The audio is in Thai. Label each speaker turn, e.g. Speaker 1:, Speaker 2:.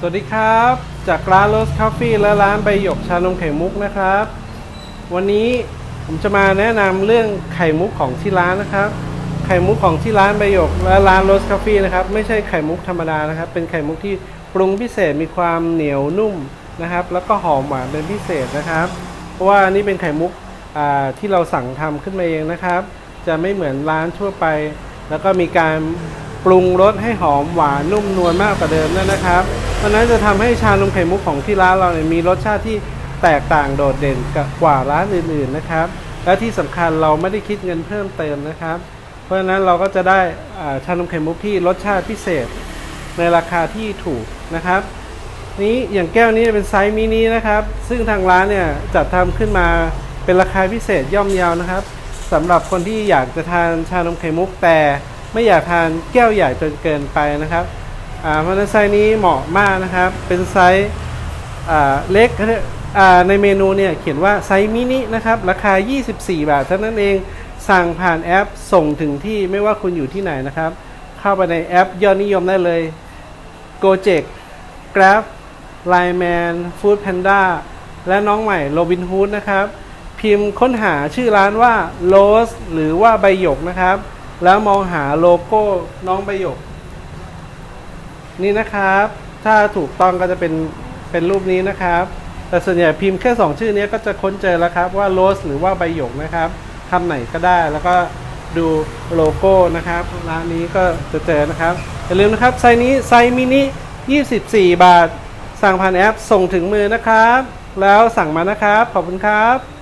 Speaker 1: สวัสดีครับ จากร้านโรสคาเฟ่และร้านใบหยกชานมไข่มุกนะครับ วันนี้ผมจะมาแนะนำเรื่องไข่มุกของที่ร้านนะครับ ไข่มุกของที่ร้านใบหยกและร้านโรสคาเฟ่นะครับไม่ใช่ไข่มุกธรรมดานะครับ เป็นไข่มุกที่ปรุงพิเศษมีความเหนียวนุ่มนะครับ แล้วก็หอมหวานเป็นพิเศษนะครับ เพราะว่านี่เป็นไข่มุกที่เราสั่งทำขึ้นมาเองนะครับ จะไม่เหมือนร้านทั่วไป แล้วก็มีการ ปรุงรสให้หอมหวานนุ่มนวลมากกว่าเดิมด้วยนะครับเพราะนั้นจะทำให้ชานมไข่มุกของที่ร้านเราเนี่ยมีรสชาติที่แตกต่างโดดเด่นกว่าร้านอื่นๆนะครับ และที่สำคัญเราไม่ได้คิดเงินเพิ่มเติมนะครับ เพราะฉะนั้นเราก็จะได้อ่าชานมไข่มุกที่รสชาติพิเศษในราคาที่ถูกนะครับ นี้อย่างแก้วนี้เป็นไซส์มินินะครับ ซึ่งทางร้านเนี่ยจัดทำขึ้นมาเป็นราคาพิเศษย่อมเยาวนะครับสำหรับคนที่อยากจะทานชานมไข่มุกแต่ ไม่อยากทานแก้วใหญ่จนเกินไปนะครับอ่าเพราะฉะนั้ไซส์นี้เหมาะมากนะครับ เป็นไซส์เล็กในเมนูเนี่ยเขียนว่าไซส์มินินะครับ ราคา 24 บาทเท่านั้นเองสั่งผ่านแอปส่งถึงที่ไม่ว่าคุณอยู่ที่ไหนนะครับ เข้าไปในแอปยอดนิยมได้เลย Gojek Grab Line Man Food Panda และน้องใหม่ Robin Hood นะครับ พิมพ์ค้นหาชื่อร้านว่า Rose หรือว่าใบหยกนะครับ แล้วมองหาโลโก้น้องใบหยก นี่นะครับ ถ้าถูกต้องก็จะเป็นเป็นรูปนี้นะครับ แต่ส่วนใหญ่พิมพ์แค่ 2 ชื่อนี้ก็จะค้นเจอแล้วครับว่า Rose หรือว่าใบหยกนะครับคำไหนก็ได้แล้วก็ดูโลโก้นะครับร้านนี้ก็จะเจอนะครับ อย่าลืมนะครับ ไซนี้ไซมินิ 24 บาท สั่งผ่านแอปส่งถึงมือนะครับ แล้วสั่งมานะครับ ขอบคุณครับ